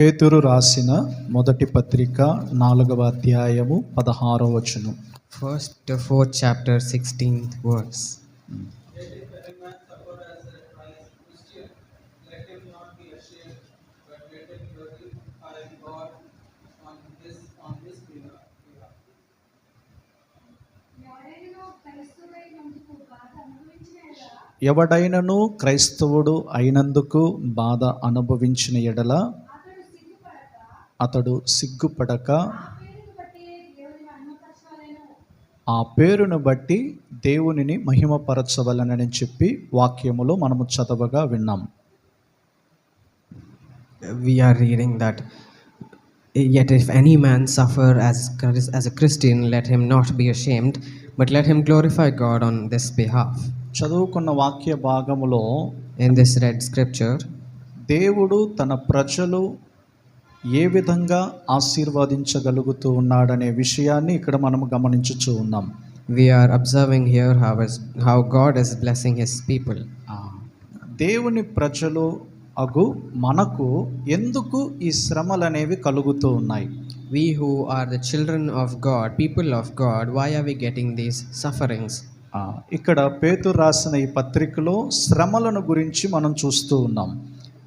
పేతురు రాసిన మొదటి పత్రిక నాలుగవ అధ్యాయము పదహారవ వచనం to fourth chapter, 16th verse. ఎవడైనను క్రైస్తవుడు అయినందుకు బాధ అనుభవించిన ఎడల అతడు సిగ్గుపడక ఆ పేరును బట్టి దేవునిని మహిమపరచవలనని చెప్పి వాక్యములో మనము చదవగా విన్నాం are reading that, Yet if any man suffer as, as a Christian, let him not be ashamed, but let him glorify God on this behalf. చదువుకున్న వాక్య భాగములో In this read scripture, దేవుడు తన ప్రజలు ఏ విధంగా ఆశీర్వదించగలుగుతూ ఉన్నాడనే విషయాన్ని ఇక్కడ మనం గమనించుచూ ఉన్నాం. We are observing here how's how God is blessing his people దేవుని ప్రజలు అగు మనకు ఎందుకు ఈ శ్రమలు అనేవి కలుగుతూ ఉన్నాయి? We who are the children of God people of God why are we getting these sufferings ఇక్కడ పేతు రాసిన ఈ పత్రికలో శ్రమలను గురించి మనం చూస్తూ ఉన్నాం.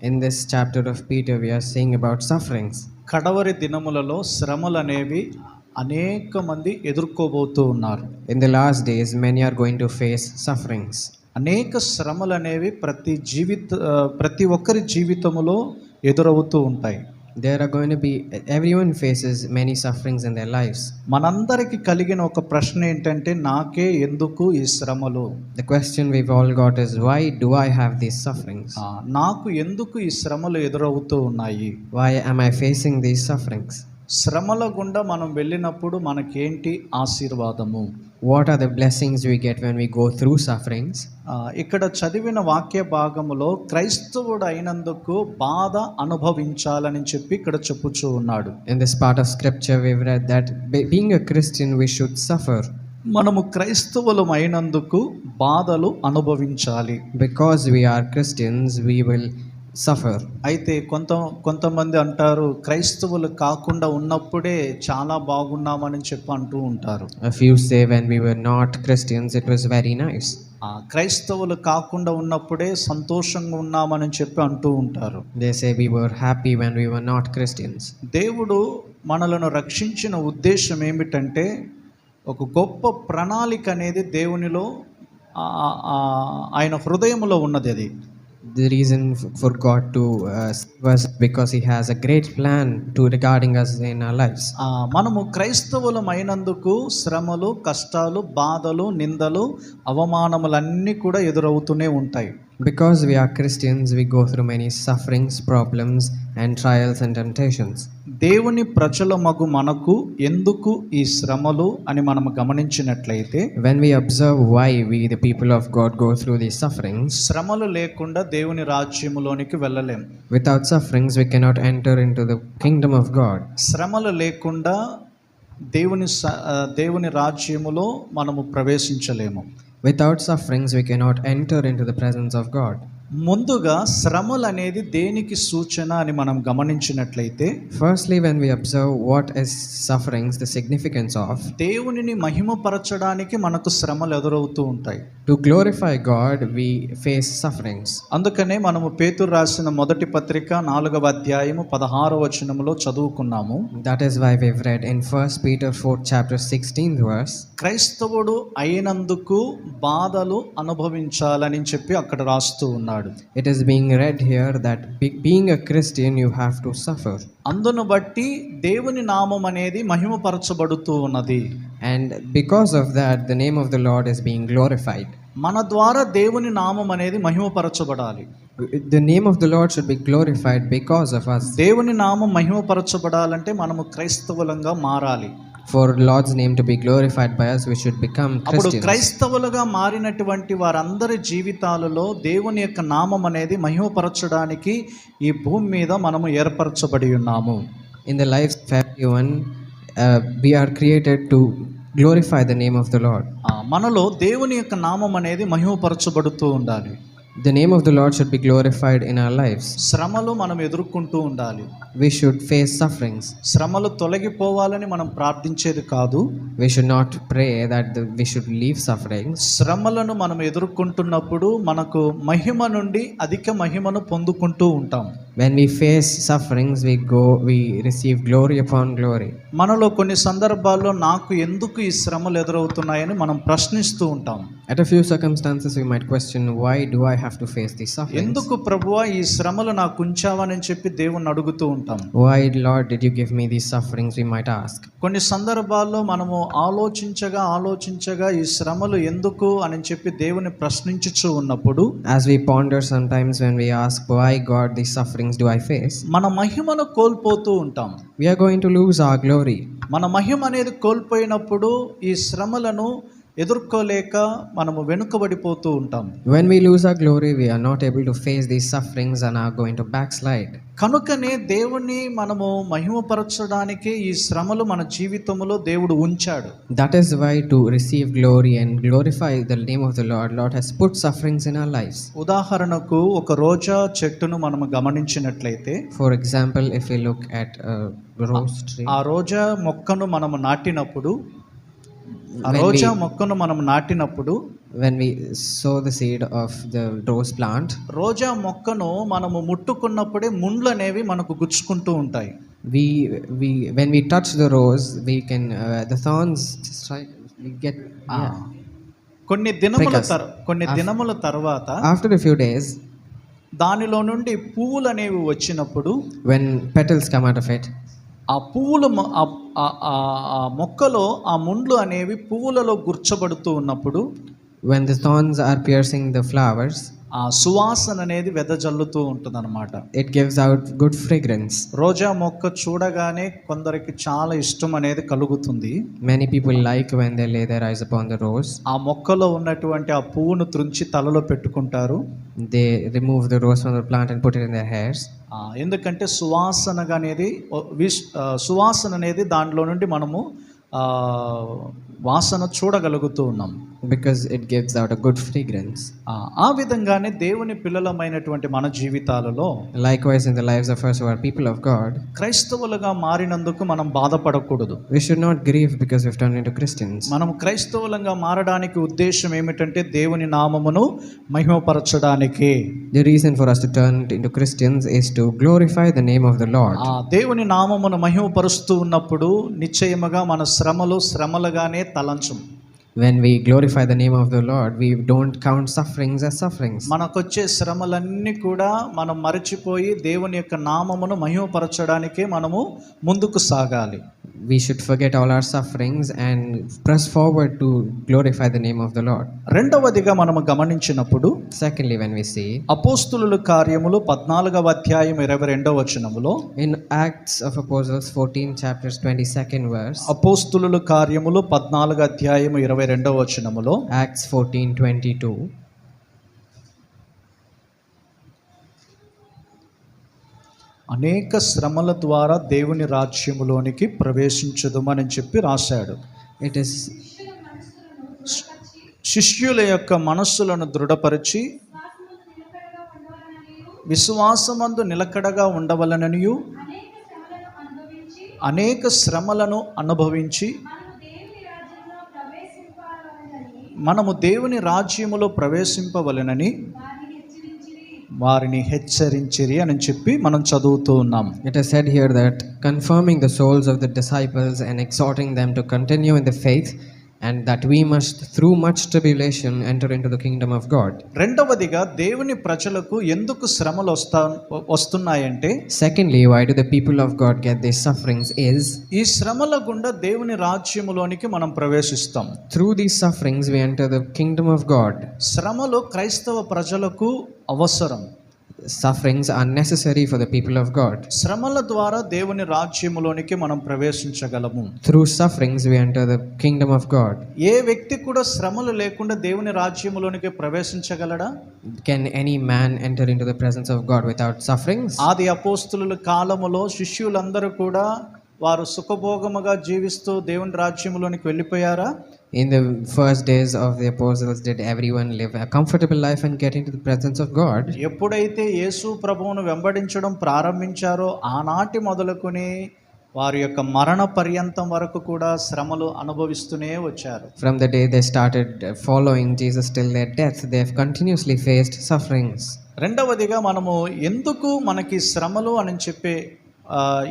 In this chapter of Peter, we are seeing about sufferings. కడవరి దినములలో శ్రమలు అనేవి అనేక మంది ఎదుర్కోబోతూ ఉన్నారు In the last days, many are going to face sufferings. అనేక శ్రమలు అనేవి ప్రతి జీవిత ప్రతి ఒక్కరి జీవితములో ఎదురవుతూ ఉంటాయి there are going be every one faces many sufferings in their life's మనందరికి కలిగిన ఒక ప్రశ్న ఏంటంటే నాకే ఎందుకు ఈ శ్రమలు? The question we all got is why do I have these sufferings నాకు ఎందుకు ఈ శ్రమలు ఎదురవుతూ ఉన్నాయి? Why I'm I facing these sufferings శ్రమల గుండా మనం వెళ్ళినప్పుడు మనకేంటి ఆశీర్వాదము? What are the blessings we get when we go through sufferings ఇక్కడ చదివిన వాక్య భాగంలో క్రైస్తవుడు అయినందుకు బాధ అనుభవించాలని చెప్పి ఇక్కడ చెప్పుచూ ఉన్నాడు. In this part of scripture we that being a Christian we should suffer మనము క్రైస్తవులు అయినందుకు బాధలు అనుభవించాలి. Because we are Christians we will suffer. అయితే కొంత కొంతమంది అంటారు క్రైస్తవులు కాకుండా ఉన్నప్పుడే చాలా బాగున్నామని చెప్పి అంటూ ఉంటారు were not Christians, it was very nice. ఆ, క్రైస్తవులు కాకుండా ఉన్నప్పుడే సంతోషంగా ఉన్నామని చెప్పి అంటూ ఉంటారు They say we were happy when we were not Christians. దేవుడు మనలను రక్షించిన ఉద్దేశం ఏమిటంటే ఒక గొప్ప ప్రణాళిక అనేది దేవునిలో ఆయన హృదయంలో ఉన్నది అది The reason for God to uh, save us because He has a great plan to regarding us in our lives. ఆ, మనము క్రైస్తవులం అయినందుకు శ్రమలు కష్టాలు బాధలు నిందలు అవమానములన్నీ కూడా ఎదురవుతూనే ఉంటాయి Because we are Christians, we go through many sufferings, problems, and trials and temptations. దేవుని ప్రజల మగు మనకు ఎందుకు ఈ శ్రమలు అని మనం గమనించినట్లయితే when we observe why we the people of God go through the suffering శ్రమలు లేకుండా దేవుని రాజ్యములోనికి వెళ్ళలేం. Without sufferings we cannot enter into the kingdom of God శ్రమలు లేకుండా దేవుని దేవుని రాజ్యములో మనము ప్రవేశించలేము. Without sufferings we cannot enter into the presence of God ముందుగా శ్రమలు అనేది దేనికి సూచన అని మనం గమనించినట్లయితే Firstly, when we observe what is sufferings, the significance of, దేవునిని మహిమపరచడానికి మనకు శ్రమలు ఎదురవుతూ ఉంటాయి. to glorify God, we face sufferings. అందుకనే మనము పేతురు రాసిన మొదటి పత్రిక నాలుగవ అధ్యాయము పదహారవ వచనములో చదువుకున్నాము. That is why we've read in 1 Peter 4, chapter 16th verse, క్రైస్తవుడు అయినందుకు బాధలు అనుభవించాలని చెప్పి అక్కడ రాస్తూ ఉన్నాడు. చెప్తున్నాడు it is being read here that being a Christian you have to suffer అందును బట్టి దేవుని నామం అనేది మహిమపరచబడుతూ ఉన్నది. And because of that the name of the Lord is being glorified మన ద్వారా దేవుని నామం అనేది మహిమపరచబడాలి. The name of the Lord should be glorified because of us దేవుని నామం మహిమపరచబడాలంటే మనము క్రైస్తవులంగా మారాలి. For Lord's name to be glorified by us, we should become అప్పుడు Christians. క్రైస్తవులుగా మారినటువంటి వారందరి జీవితాలలో దేవుని యొక్క నామం అనేది మహిమపరచడానికి ఈ భూమి మీద మనము ఏర్పరచబడి ఉన్నాము In the lives of everyone, uh, we are created to glorify the name of the Lord. ఆ, మనలో దేవుని యొక్క నామం అనేది మహిమపరచబడుతూ ఉండాలి The name of the Lord should be glorified in our lives. శ్రమలు మనం ఎదుర్కొంటూ ఉండాలి We should face sufferings. శ్రమలు తొలగిపోవాలని మనం ప్రార్థించేది కాదు We should not pray that the, we should leave sufferings. శ్రమలను మనం ఎదుర్కొంటున్నప్పుడు మనకు మహిమ నుండి అధిక మహిమను పొందుకుంటూ ఉంటాం When we face sufferings, we go, we receive glory upon glory. మనలో కొన్ని సందర్భాల్లో నాకు ఎందుకు ఈ శ్రమలు ఎదురవుతున్నాయని మనం ప్రశ్నిస్తూ ఉంటాం At a few circumstances, we might question, why do I have to face these sufferings? ఎందుకు ప్రభువా ఈ శ్రమలు నాకు ఉంచావని చెప్పి దేవుణ్ణి అడుగుతూ ఉంటాం Why, Lord, did you give me these sufferings? We might ask. కొన్ని సందర్భాల్లో మనము ఆలోచించగా ఆలోచించగా ఈ శ్రమలు ఎందుకు అని చెప్పి దేవుని ప్రశ్నించుచూ ఉన్నప్పుడు As we ponder sometimes when we ask, why, God, these sufferings Do I face? మన మహిమను కోల్పోతూ ఉంటాం We are going to lose our glory. మన మహిమ అనేది కోల్పోయినప్పుడు ఈ శ్రమలను ఎదుర్కోలేక మనము వెనుకబడిపోతూ ఉంటాం. When we lose our glory we are not able to face this sufferings and are going to backslide కనుకనే దేవుని మనము మహిమపరచడానికి ఈ శ్రమలు మన జీవితంలో దేవుడు ఉంచాడు. That is why to receive glory and glorify the name of the Lord Lord has put sufferings in our life ఉదాహరణకు ఒక రోజా చెట్టును మనము గమనించినట్లయితే for example if you look at rose tree ఆ రోజా మొక్కను మనము నాటినప్పుడు ఆ రోజా మొక్కను మనం నాటినప్పుడు when we sow the seed of the rose plant, రోజా మొక్కను మనము ముట్టుకున్నప్పుడే ముండ్లు అనేవి మనకు గుచ్చుకుంటూ ఉంటాయి we we when we touch the rose, we can uh, the thorns strike. We get ఆ. yeah. కొన్ని దినముల. తర్ కొన్ని దినముల తర్వాత After a few days, దానిలో నుండి పువ్వులు అనేవి వచ్చినప్పుడు when petals come out of it, ఆ పువ్వులు ఆ- ఆ- ఆ- ఆ మొక్కలో ఆ ముండ్లు అనేవి పువ్వులలో గుర్చబడుతూ ఉన్నప్పుడు when the thorns are piercing the flowers, ఆ సువాసన అనేది వెదజల్లుతూ ఉంటుందన్నమాట. It gives out good fragrance. రోజా మొక్క చూడగానే కొందరికి చాలా ఇష్టం అనేది కలుగుతుంది. Many people like when they lay their eyes upon the rose. ఆ మొక్కలో ఉన్నటువంటి ఆ పువ్వును త్రుంచి తలలో పెట్టుకుంటారు. The rose from the plant and put it in their hairs. ఆ, ఎందుకంటే సువాసనగా అనేది సువాసన అనేది దాంట్లో నుండి మనము వాసన చూడగలుగుతూ ఉన్నాం. Because it gives out a good fragrance ఆ విధంగానే దేవుని పిల్లలమైనటువంటి మన జీవితాలలో likewise in the life of us our people of God క్రైస్తవులుగా మారినందుకు మనం బాధపడకూడదు. We should not grieve because if turn into Christians మనం క్రైస్తవులంగా మారడానికి ఉద్దేశం ఏమిటంటే దేవుని నామమును మహిమపరచడానికి. The reason for us to turn into Christians is to glorify the name of the Lord ఆ దేవుని నామమును మహిమపరుస్తూ ఉన్నప్పుడు నిశ్చయముగా మన శ్రమలు శ్రమలుగానే తలంచుము. When we glorify the name of the Lord, we don't count sufferings as sufferings. మనకొచ్చే శ్రమలన్నీ కూడా మనం మరచిపోయి దేవుని యొక్క నామమును మహిమపరచడానికే మనము ముందుకు సాగాలి We should forget all our sufferings and press forward to glorify the name of the Lord. రెండవదిగా మనము గమనించినప్పుడు Secondly, when we see అపోస్తుల కార్యములు పద్నాలుగవ అధ్యాయం ఇరవై రెండవ వచనములో in Acts of Apostles 14, chapters 22nd verse, అపోస్తుల కార్యములు పద్నాలుగు అధ్యాయము ఇరవై రెండవ వచనములో Acts 14, అనేక శ్రమల ద్వారా దేవుని రాజ్యములోనికి ప్రవేశించదుమని చెప్పి రాశాడు. It is శిష్యుల యొక్క మనస్సులను దృఢపరిచి విశ్వాసమందు నిలకడగా ఉండవలననియు అనేక శ్రమలను అనుభవించి మనము దేవుని రాజ్యములో ప్రవేశింపవలెనని వారిని హెచ్చరించిరి అని చెప్పి మనం చదువుతూ ఉన్నాం It is said here that confirming the souls of the disciples and exhorting them to continue in the faith, and that we must, through much tribulation, enter into the kingdom of God. రెండవదిగా దేవుని ప్రజలకు ఎందుకు శ్రమలు వస్తా వస్తున్నాయంటే Secondly, why do the people of God get these sufferings? Is ఈ శ్రమల గుండా దేవుని రాజ్యములోనికి మనం ప్రవేశిస్తాం through these sufferings we enter the kingdom of God. శ్రమలు క్రైస్తవ ప్రజలకు అవసరం Sufferings are necessary for the people of God. శ్రమల ద్వారా దేవుని రాజ్యములోనికి మనం ప్రవేశించగలము Through sufferings we enter the kingdom of God. ఏ వ్యక్తి కూడా శ్రమలు లేకుండా దేవుని రాజ్యములోనికి ప్రవేశించగలడా Can any man enter into the presence of God without sufferings? ఆది అపోస్తుల కాలములో శిష్యులందరూ కూడా వారు సుఖభోగముగా జీవిస్తూ దేవుని రాజ్యంలోనికి వెళ్ళిపోయారా In the first days of the apostles, did everyone live a comfortable life and get into the presence of God? ఎప్పుడైతే యేసు ప్రభువును వెంబడించడం ప్రారంభించారో ఆనాటి మొదలుకొని వారి యొక్క మరణ పర్యంతం వరకు కూడా శ్రమలు అనుభవిస్తూనే వచ్చారు From the day they started following Jesus till their death, they have continuously faced sufferings. రెండవదిగా మనము ఎందుకు మనకి శ్రమలు అని చెప్పే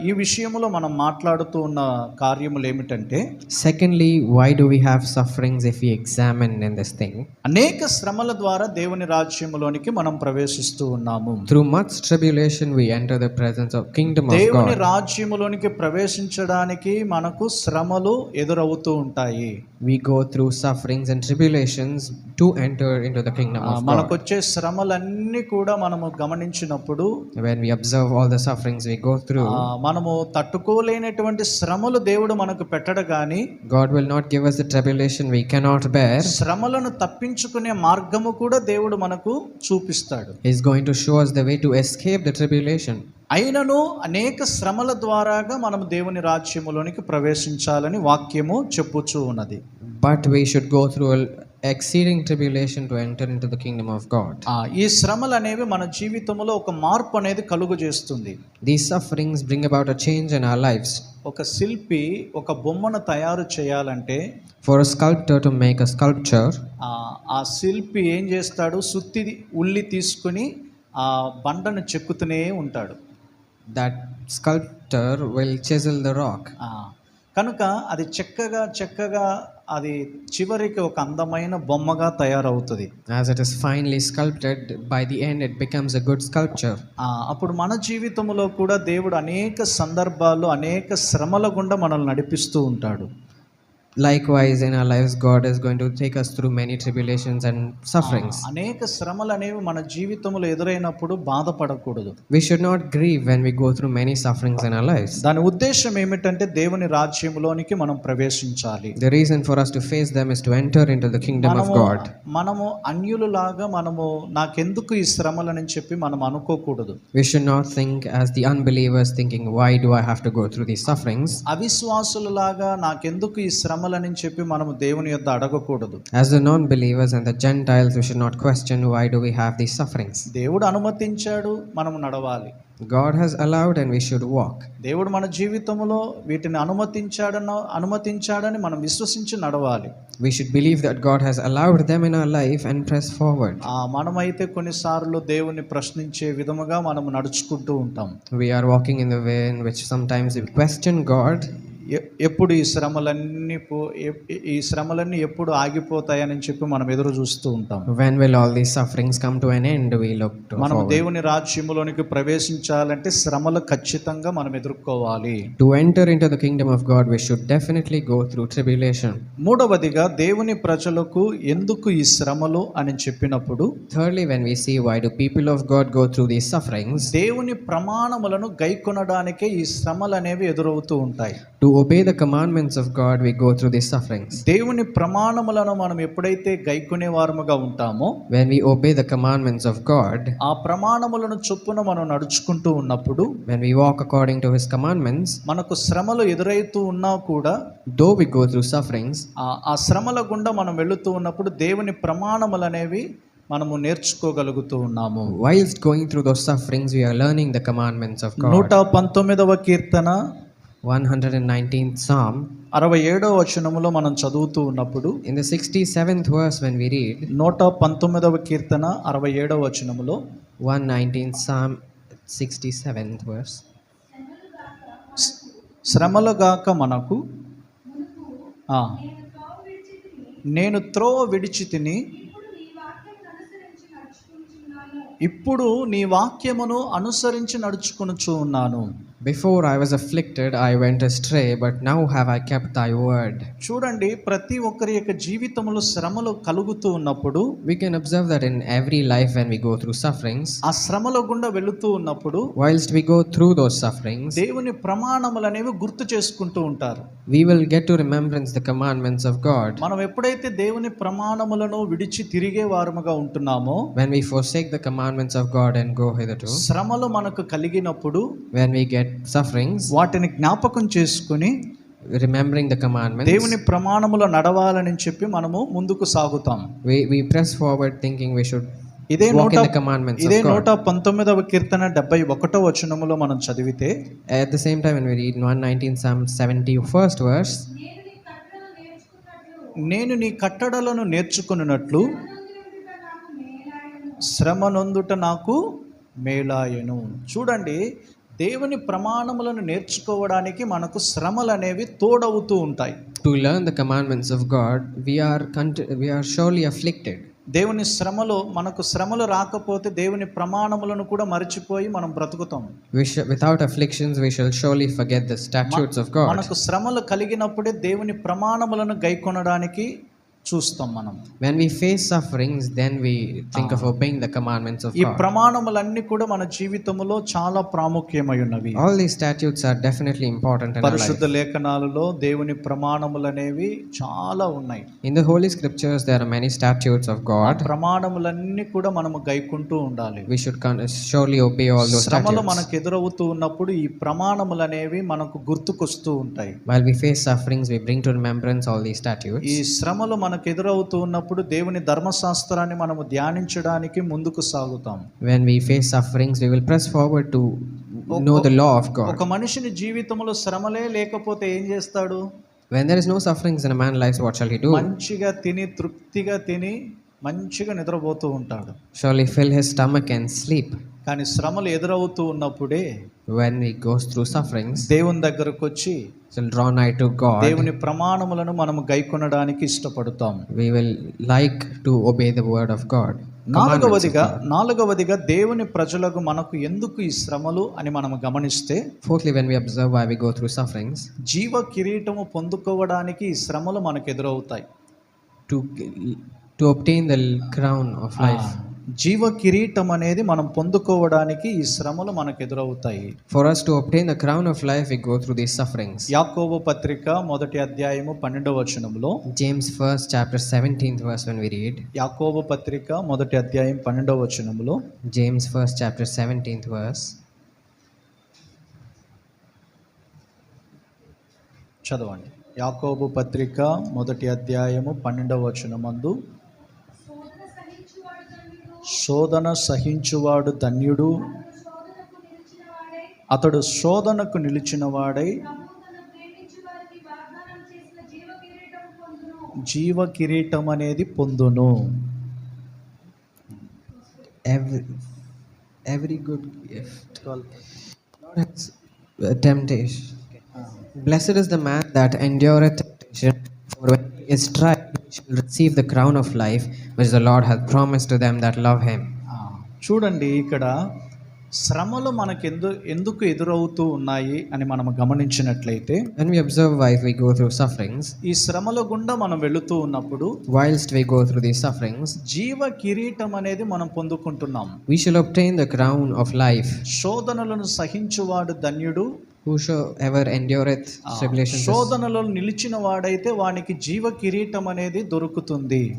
ఈ విషయంలో మనం మాట్లాడుతూ ఉన్న కార్యములు ఏమిటంటే secondly why do we have sufferings if you examine in this thing అనేక శ్రమల ద్వారా దేవుని రాజ్యంలోనికి మనం ప్రవేశిస్తూ ఉన్నాము. Through much tribulation we enter the presence kingdom దేవుని రాజ్యంలోనికి ప్రవేశించడానికి మనకు శ్రమలు ఎదురవుతూ ఉంటాయి. We go through sufferings and tribulations to enter into the kingdom of మనకు వచ్చే శ్రమలన్నీ కూడా మనము గమనించినప్పుడు when we observe all the sufferings we through మనము తట్టుకోలేనటువంటి శ్రమలు దేవుడు మనకు పెట్టడు కానీ God will not give us the tribulation we cannot bear శ్రమలను తప్పించుకునే మార్గము కూడా దేవుడు మనకు చూపిస్తాడు. Is going to show us the way to escape the tribulation అయినను అనేక శ్రమల ద్వారాగా మనం దేవుని రాజ్యములోనికి ప్రవేశించాలని వాక్యము చెప్పుచూ ఉన్నది. But we should go through exceeding tribulation to enter into the kingdom of God. ఆ, ఈ శ్రమలు అనేవి మన జీవితంలో ఒక మార్పు అనేది కలుగు చేస్తుంది These sufferings bring about a change in our lives. ఒక శిల్పి ఒక బొమ్మను తయారు చేయాలంటే For a sculptor to make a sculpture, ఆ, శిల్పి ఏం చేస్తాడు సుత్తి ఉల్లి తీసుకుని ఆ బండను చెక్కుతూనే ఉంటాడు that sculptor will chisel the rock. ఆ, కనుక అది చెక్కగా చెక్కగా అది చివరికి ఒక అందమైన బొమ్మగా తయారవుతుంది As it is finely sculpted, by the end it becomes a good sculpture. ఆ, అప్పుడు మన జీవితంలో కూడా దేవుడు అనేక సందర్భాల్లో అనేక శ్రమల గుండా మనల్ని నడిపిస్తూ ఉంటాడు Likewise, in our lives, God is going to take us through many tribulations and sufferings. అనేక శ్రమలు అనేవి మన జీవితంలో ఎదురైనప్పుడు బాధపడకూడదు We should not grieve when we go through many sufferings in our lives. దాని ఉద్దేశం ఏమిటంటే దేవుని రాజ్యంలోనికి మనం ప్రవేశించాలి The reason for us to face them is to enter into the kingdom of మనము God. మనము అన్యులలాగా మనము నాకెందుకు ఈ శ్రమలని చెప్పి మనం అనుకోకూడదు We should not think as the unbelievers, thinking, Why do I have to go through these sufferings? అవిశ్వాసులలాగా నాకెందుకు ఈ జనములని చెప్పి మనము దేవుని యొక్క అడగకూడదు. As the non believers and the gentiles we should not question why do we have this sufferings దేవుడు అనుమతించాడు మనము నడవాలి. God has allowed and we should walk దేవుడు మన జీవితంలో వీటిని అనుమతించాడన అనుమతించాడని మనం విశ్వసించి నడవాలి. We should believe that God has allowed them in our life and press forward ఆ మనమైతే కొన్నిసార్లు దేవుని ప్రశ్నించే విధముగా మనం నడుచుకుంటూ ఉంటాం. We are walking in the way in which sometimes we question God ఎప్పుడు ఈ శ్రమలన్నీ పో ఈ శ్రమలన్నీ ఎప్పుడు ఆగిపోతాయని చెప్పి మనం ఎదురు చూస్తూ ఉంటాం. When will all these sufferings come to an end we look to మనం దేవుని రాజ్యములోనికి ప్రవేశించాలంటే శ్రమలు ఖచ్చితంగా మనం ఎదుర్కోవాలి. To enter into the kingdom of God we should definitely go through tribulation మూడవదిగా దేవుని ప్రజలకు ఎందుకు ఈ శ్రమలు అని చెప్పినప్పుడు thirdly when we see why do people of God go through these sufferings దేవుని ప్రమాణములను గైకొనడానికే ఈ శ్రమలు అనేవి ఎదురవుతూ ఉంటాయి. To obey the commandments of God we go through this sufferings దేవుని ప్రమాణములను మనం ఎప్పుడైతే గైకునే వారముగా ఉంటామో when we obey the commandments of God ఆ ప్రమాణములను చొప్పున మనం నడుచుకుంటూ ఉన్నప్పుడు when we walk according to his commandments మనకు శ్రమలు ఎదురైతూ ఉన్నా కూడా do we go through sufferings ఆ శ్రమల గుండా మనం వెళుతూ ఉన్నప్పుడు దేవుని ప్రమాణములు అనేవి మనము నేర్చుకోగలుగుతూ ఉన్నాము. Whiles going through those sufferings we are learning the commandments of నూట పంతొమ్మిదవ కీర్తన నూట పంతొమ్మిదవ కీర్తన 119th Psalm, అరవై ఏడవ వచనములో మనం చదువుతూ ఉన్నప్పుడు in the 67th verse, when we read నూట పంతొమ్మిదవ కీర్తన అరవై ఏడవ వచనములో 119th Psalm, 67th verse. శ్రమలుగాక మనకు నేను త్రోవ విడిచి తిని ఇప్పుడు నీ వాక్యమును అనుసరించి నడుచుకొనుచు ఉన్నాను Before I was afflicted, I went astray, but now have I kept thy word. చూడండి ప్రతి ఒక్కరి యొక్క జీవితంలో శ్రమలు కలుగుతూ ఉన్నప్పుడు We can observe that in every life when we go through sufferings, ఆ శ్రమల గుండా వెళుతూ ఉన్నప్పుడు whilst we go through those sufferings, దేవుని ప్రమాణములు అనేవి గుర్తు చేసుకుంటూ ఉంటారు we will get to remembrance the commandments of God. మనం ఎప్పుడైతే దేవుని ప్రమాణములను విడిచి తిరిగే వారముగా ఉంటున్నామో When we forsake the commandments of God and go hitherto, శ్రమలు మనకు కలిగినప్పుడు when we get sufferings, వాటిని జ్ఞాపకం చేసుకుని remembering the commandments, దేవుని ప్రమాణములో నడవాలని చెప్పి మనము ముందుకు సాగుతాం we, we press forward thinking we should ఇదే నూట ఇదే. నూట పంతొమ్మిదవ కీర్తన డెబ్బై ఒకటో వచనములో మనం చదివితే At the same time, when we read 119 Psalm 71st verse, నేను నీ కట్టడలను నేర్చుకున్నట్లు శ్రమ నొందుట నాకు మేలాయను చూడండి దేవుని ప్రమాణములను నేర్చుకోవడానికి మనకు శ్రమలు అనేవి తోడవుతూ ఉంటాయి. To learn the commandments of God we are we are surely afflicted దేవుని శ్రమలో మనకు శ్రమలు రాకపోతే దేవుని ప్రమాణములను కూడా మరిచిపోయి మనం బ్రతుకుతాం. Without afflictions we shall surely forget the statutes of God మనకు శ్రమలు కలిగినప్పుడే దేవుని ప్రమాణములను గైకొనడానికి చూస్తాం మనం. When we face sufferings then we think of obeying the commandments of ఈ ప్రమాణములన్నీ కూడా మన జీవితములో చాలా ప్రాముఖ్యమై ఉన్నవి all the statutes are definitely important పరిశుద్ధ లేఖనాలలో దేవుని ప్రమాణములనేవి చాలా ఉన్నాయి. In the holy scriptures there are many statutes of God ప్రమాణములన్నీ కూడా మనం గైకుంటూ ఉండాలి. We should surely obey all those శ్రమలు మనకు ఎదురవుతూ ఉన్నప్పుడు ఈ ప్రమాణములనేవి మనకు గుర్తుకొస్తూ ఉంటాయి. While we face sufferings we bring to remembrance all the statutes ఈ శ్రమలు మన మనకు ఎదురవుతూ ఉన్నప్పుడు దేవుని ధర్మశాస్త్రాన్ని మనము ధ్యానించడానికి ముందుకు సాగుతాం When we face sufferings, we will press forward to know the law of God. ఒక మనిషిని జీవితంలో శ్రమలే లేకపోతే ఏం చేస్తాడు When there is no sufferings in a man's life, what shall he do? మంచిగా తిని తృప్తిగా తిని మంచిగా నిద్రపోతూ ఉంటాడు Surely fill his stomach and sleep. కానీ శ్రమలు ఎదురవుతూ ఉన్నప్పుడే When he goes through sufferings, దేవుని దగ్గరకు వచ్చి shall draw nigh to God. దేవుని ప్రమాణములను మనము గైకొనడానికి ఇష్టపడతాం We will like to obey the word of God. నాలుగవదిగా నాలుగవదిగా దేవుని ప్రజలకు మనకు ఎందుకు ఈ శ్రమలు అని మనం గమనిస్తే Fourthly, when we observe why we go through sufferings, జీవ కిరీటము పొందుకోవడానికి ఈ శ్రమలు మనకు ఎదురవుతాయి to to obtain the crown of life. జీవ కిరీటం అనేది మనం పొందుకోవడానికి ఈ శ్రమలు మనకు ఎదురవుతాయి For us to obtain the crown of life, we go through these sufferings. యాకోబు పత్రిక మొదటి అధ్యాయము పన్నెండవ వచనంలో James 1st chapter 17th verse when we read, యాకోబు పత్రిక మొదటి అధ్యాయం పన్నెండవ వచనంలో James 1st chapter 17th verse, చదవండి. యాకోబు పత్రిక మొదటి అధ్యాయము పన్నెండవ వచనమందు శోధన సహించువాడు ధన్యుడు. అతడు శోధనకు నిలిచినవాడై జీవ కిరీటం అనేది పొందును every every good temptation blessed is the man that endure temptation for when is try shall receive the crown of life, which the Lord hath promised to them that love him. చూడండి ఇక్కడ శ్రమలు మనకు ఎందు ఎందుకు ఎదురవుతూ ఉన్నాయి అని మనం గమనించినట్లయితే When we observe why we go through sufferings, ఈ శ్రమల గుండా మనం వెళుతూ ఉన్నప్పుడు whilst we go through these sufferings, జీవ కిరీటం అనేది మనం పొందుకుంటున్నాం we shall obtain the crown of life. శోధనలను సహించువాడు ధన్యుడు శోధనలో నిలిచిన వాడైతే వానికి జీవ కిరీటం అనేది దొరుకుతుంది.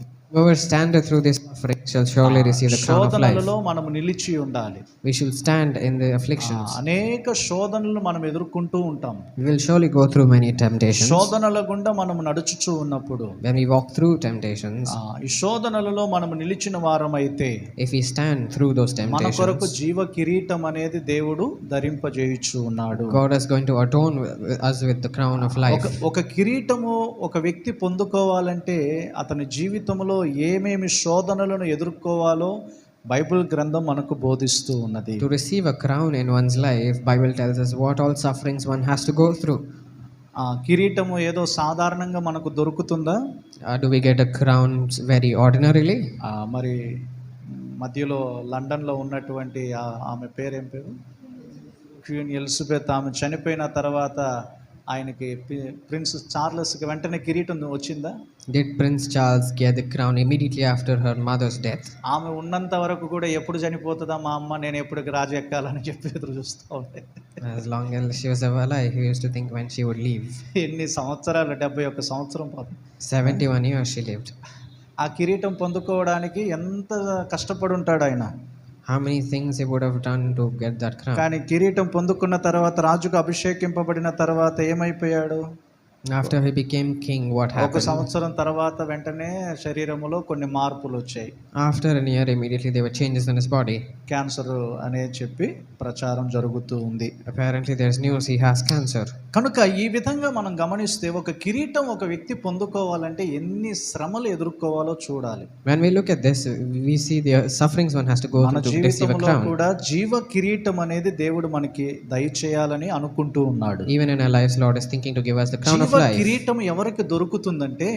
Stand through this suffering shall surely receive the crown of life. శోధనలలో మనం నిలిచి ఉండాలి We shall stand in the afflictions. అనేక శోధనలు మనం ఎదుర్కొంటూ ఉంటాం We will surely go through many temptations. శోధనల గుండా మనం నడుచుచూ ఉన్నప్పుడు When we walk through temptations, ఆ, ఈ శోధనలలో మనం నిలిచిన వారమైతే if we stand through those మన కొరకు temptations, జీవ కిరీటం అనేది దేవుడు ధరింపజేయుచు ఉన్నాడు God is going to with- us with the crown of life. ఒక కిరీటము ఒక వ్యక్తి పొందుకోవాలంటే అతని జీవితంలో ఏమేమి కరుణలను ఎదుర్కోవాలో బైబిల్ గ్రంథం మనకు బోధిస్తూ ఉన్నది. To receive a crown in one's life Bible tells us what all sufferings one has to go through ఆ కిరీటము ఏదో సాధారణంగా మనకు దొరుకుతుందా? Do we get a crown very ordinarily ఆ మరి మధ్యలో లండన్లో ఉన్నటువంటి ఆమె పేరు ఏం పేరు? Queen Elizabeth. ఆమె చనిపోయిన తర్వాత ఆయనకి ప్రిన్స్ చార్లెస్కి వెంటనే కిరీటం వచ్చిందా? Did prince Charles get the crown immediately after her mother's death ఆమె ఉన్నంత వరకు కూడా ఎప్పుడు చనిపోతుందా మా అమ్మ? నేను ఎప్పుడు రాజు ఎక్కాలని చెప్పి ఎదురు చూస్తూ ఉంటాయి long will she I used to think when she would live ఎన్ని సంవత్సరాలు? డెబ్బై ఒక సంవత్సరం పాపం seventy one year she live ఆ కిరీటం పొందుకోవడానికి ఎంత కష్టపడి ఉంటాడు ఆయన? How many things he would have done to get that crown కానీ కిరీటం పొందుకున్న తర్వాత రాజుకు అభిషేకింపబడిన తర్వాత ఏమైపోయాడు After he became king, what ఒక happened? సంవత్సరం తర్వాత వెంటనే శరీరములో కొన్ని మార్పులు వచ్చాయి After a year, immediately there were changes in his body. Cancer అనే చెప్పి ప్రచారం జరుగుతూ ఉంది Apparently, there's news he has cancer. కనుక ఈ విధంగా మనం గమనిస్తే ఒక కిరీటం ఒక వ్యక్తి పొందుకోవాలంటే ఎన్ని శ్రమలు ఎదుర్కోవాలో చూడాలి When we look at this, we see the sufferings one has to go మన through to receive a జీవితంలో crown. కూడా జీవ కిరీటం అనేది దేవుడు మనకి దయచేయాలని అనుకుంటూ ఉన్నాడు Even in our lives, Lord is thinking to give us the crown of కిరీటం ఎవరికి దొరుకుతుందంటే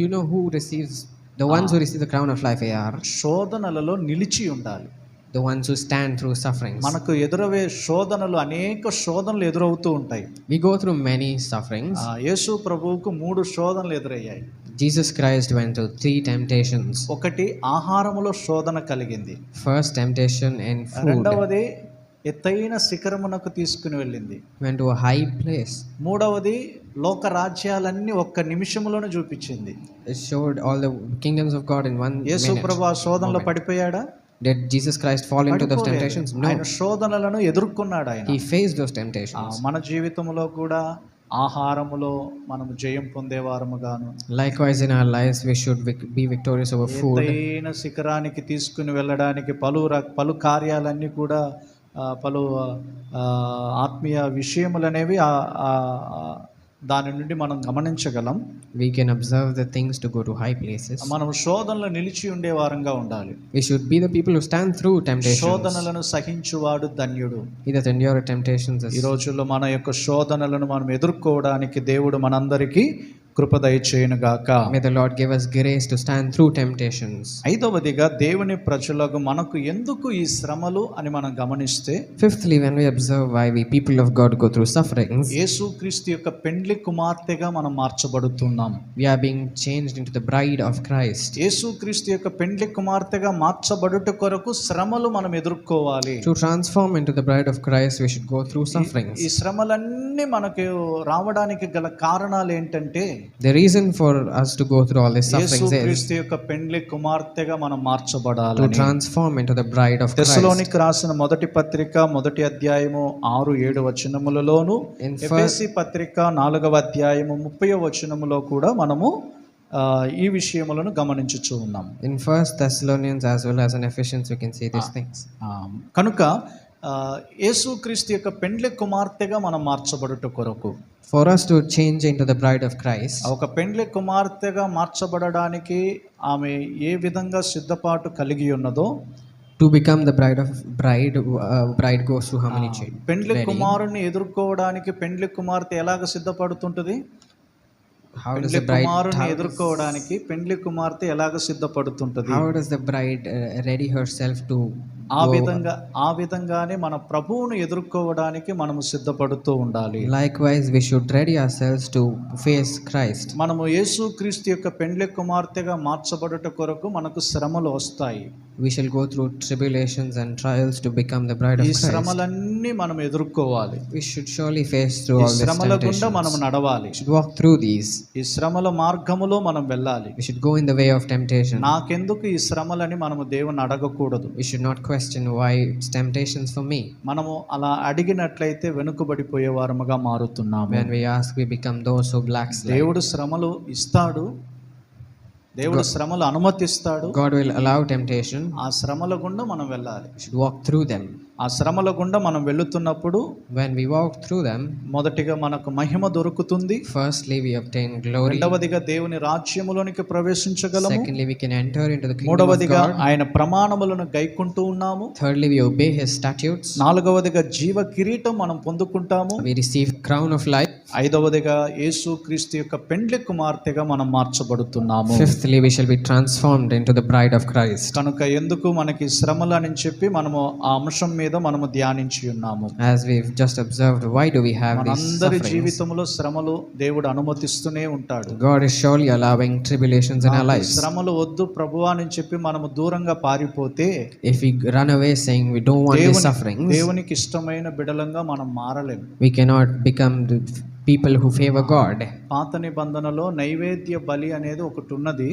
you know who receives the ones who receive the crown of life are శోధనలలో నిలిచి ఉండాలి the ones who stand through sufferings. మనకు ఎదురవే శోధనలు అనేక శోధనలు ఎదురవుతూ ఉంటాయి We go through many sufferings. ఆ, యేసు ప్రభువుకు మూడు శోధనలు ఎదురయ్యాయి Jesus Christ went through three temptations. ఒకటి ఆహారములో శోధన కలిగింది First temptation in food రెండవది ఎత్తైన శిఖరమునకు తీసుకుని వెళ్ళింది a high place. మూడవది లోక రాజ్యాలన్నీ ఒక్క నిమిషంలోనే చూపించింది showed all the kingdoms of God in one యేసు. ప్రభు శోధనలో పడిపోయాడా Did Jesus Christ fall into those temptations? No. ఆయన శోధనలను ఎదుర్కొన్నాడు ఆయన He faced those temptations. మన జీవితంలో కూడా ఆహారములో మనము జయం పొందేవారము గాను Likewise, in our lives, we should vic- be victorious over food. ఎత్తైన శిఖరానికి తీసుకుని వెళ్ళడానికి పలు పలు కార్యాలన్నీ కూడా పలు ఆత్మీయ విషయములు అనేవి దాని నుండి మనం గమనించగలం. We can observe the things to go to high places మనం శోధనలు నిలిచి ఉండే వారంగా ఉండాలి. We should be the people who stand through temptation శోధనలను సహించువాడు ధన్యుడు. ఇది ద ఎండ్యూర్ టెంప్టేషన్స్ ఈ రోజుల్లో మన యొక్క శోధనలను మనం ఎదుర్కోవడానికి దేవుడు మనందరికీ కృప దయచేయునుగాక May the Lord give us grace to stand through temptations. ఐదవదిగా దేవుని ప్రజలకు మనకు ఎందుకు ఈ శ్రమలు అని మనం గమనిస్తే Fifthly, when we observe why we people of God go through sufferings, యేసుక్రీస్తు యొక్క పెండ్లి కుమార్తెగా మనం మార్చబడుతున్నాం we are being changed into the bride of Christ. యేసుక్రీస్తు యొక్క పెండ్లి కుమార్తెగా మార్చబడుట కొరకు శ్రమలు మనం ఎదుర్కోవాలి To transform into the bride of Christ, we should go through sufferings. ఈ శ్రమలన్నీ మనకు రావడానికి గల కారణాలు ఏంటంటే The reason for us to go through all these sufferings is యొక్క పెండ్లి కుమార్తెగా మనం to మార్చబడాలి transform into the bride of Christ. తెస్సలోనికి రాసిన మొదటి పత్రిక మొదటి అధ్యాయము ఆరు ఏడు వచనములలోను In ఎఫెసి పత్రిక నాలుగవ అధ్యాయము ముప్పై వచనములో కూడా మనము ఈ విషయములను గమనించుచూ ఉన్నాం First Thessalonians as well as in Ephesians, we can see these things. ఆ, కనుక యేసుక్రీస్తు యొక్క పెండ్లి కుమార్తెగా మనం మార్చబడుట కొరకు. For us to change into the bride of Christ ఒక పెండ్లి కుమార్తెగా మార్చబడడానికి ఆమె ఏ విధంగా సిద్ధపాటు కలిగి ఉన్నదో to become the bride of bride bride goes to how many పెండ్లి కుమారుని ఎదుర్కోవడానికి పెండ్లి కుమార్తె ఎలాగ సిద్ధపడుతుంటుంది? హౌ డస్ ద ఎదుర్కోవడానికి పెండ్లి కుమార్తె ఎలాగ సిద్ధపడుతుంటుంది? How does the bride ready herself to ఆ విధంగా ఆ విధంగానే మన ప్రభువును ఎదుర్కోవడానికి మనము సిద్ధపడుతూ ఉండాలి Likewise, we should ready ourselves to face Christ. మనము యేసు క్రీస్తు యొక్క పెండ్లి కుమార్తెగా మార్చబడుట కొరకు మనకు శ్రమలు వస్తాయి We shall go through tribulations and trials to become the bride of ఈ. శ్రమలన్నీ మనం ఎదుర్కోవాలి We should surely face through ఈ all these శ్రమల గుండా. మనం నడవాలి We should walk through these. ఈ శ్రమల మార్గములో మనం వెళ్ళాలి We should go in the way of temptation. నాకెందుకు ఈ శ్రమలని మనము దేవుని అడగకూడదు We should not question why it's temptations for me. మనము అలా అడిగినట్లయితే వెనుకబడిపోయే వారముగా మారుతున్నాము When we ask, we become those who backslide. దేవుడు శ్రమలు ఇస్తాడు దేవుడు శ్రమలు అనుమతిస్తాడు God will allow temptation. ఆ శ్రమల గుండా మనం వెళ్ళాలి We should walk through them. ఆ శ్రమల గుండా మనం వెళ్తున్నప్పుడు when we walk through them మొదటిగా మనకు మహిమ దొరుకుతుంది. Firstly we obtain glory రెండవదిగా దేవుని రాజ్యములోనికి ప్రవేశించగలము. Secondly we can enter into the మూడవదిగా ఆయన ప్రమాణములను గైకుంటూ ఉన్నాము. Thirdly we obey his statutes నాలుగవదిగా జీవ కిరీటం మనం పొందుకుంటాము. We receive crown of life ఐదవదిగా యేసు క్రీస్తు యొక్క పెండ్లి కుమార్తెగా మనం మార్చబడుతున్నాము. Fifthly we shall be transformed into the bride of Christ కనుక ఎందుకు మనకి శ్రమలు అని చెప్పి మనము ఆ అంశం మీద ఏదో మనము ధ్యానించి ఉన్నాము. As we just observed why do we have this మనందరి జీవితములో శ్రమలు దేవుడు అనుమతిస్తూనే ఉంటాడు. God is surely allowing tribulations in life శ్రమలు వద్దు ప్రభువా అని చెప్పి మనము దూరంగా పారిపోతే if we run away saying we don't want this sufferings దేవునికి ఇష్టమైన బిడలంగా మనం మారలేము. We cannot become people who favour God పాత నిబంధనలో నైవేద్య బలి అనేది ఒకటి ఉన్నది.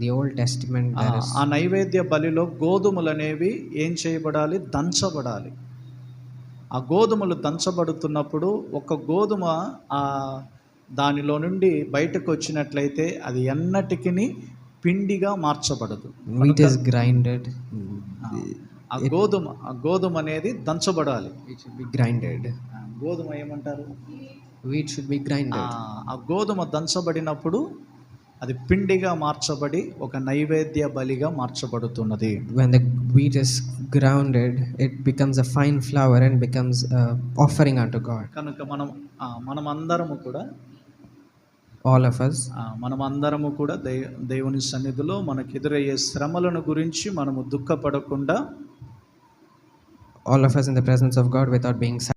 The Old Testament, ఆ, నైవేద్య బలిలో గోధుమలు అనేవి ఏం చేయబడాలి దంచబడాలి ఆ గోధుమలు దంచబడుతున్నప్పుడు ఒక గోధుమ ఆ దానిలో నుండి బయటకు వచ్చినట్లయితే అది ఎన్నటికి పిండిగా మార్చబడదు grinded. ఆ గోధుమ ఆ గోధుమ అనేది దంచబడాలి. ఆ గోధుమ ఏమంటారు should be grinded. ఆ- ఆ గోధుమ దంచబడినప్పుడు అది పిండిగా మార్చబడి ఒక నైవేద్య బలిగా మార్చబడుతున్నది. When the wheat is grounded it becomes a fine flour and becomes offering unto God కనుక మనం మనం అందరము కూడా ఆల్ ఆఫ్ అస్ మనం అందరము కూడా దైవ దేవుని సన్నిధిలో మనకు ఎదురయ్యే శ్రమలను గురించి మనము దుఃఖపడకుండా all of us in the presence of God without being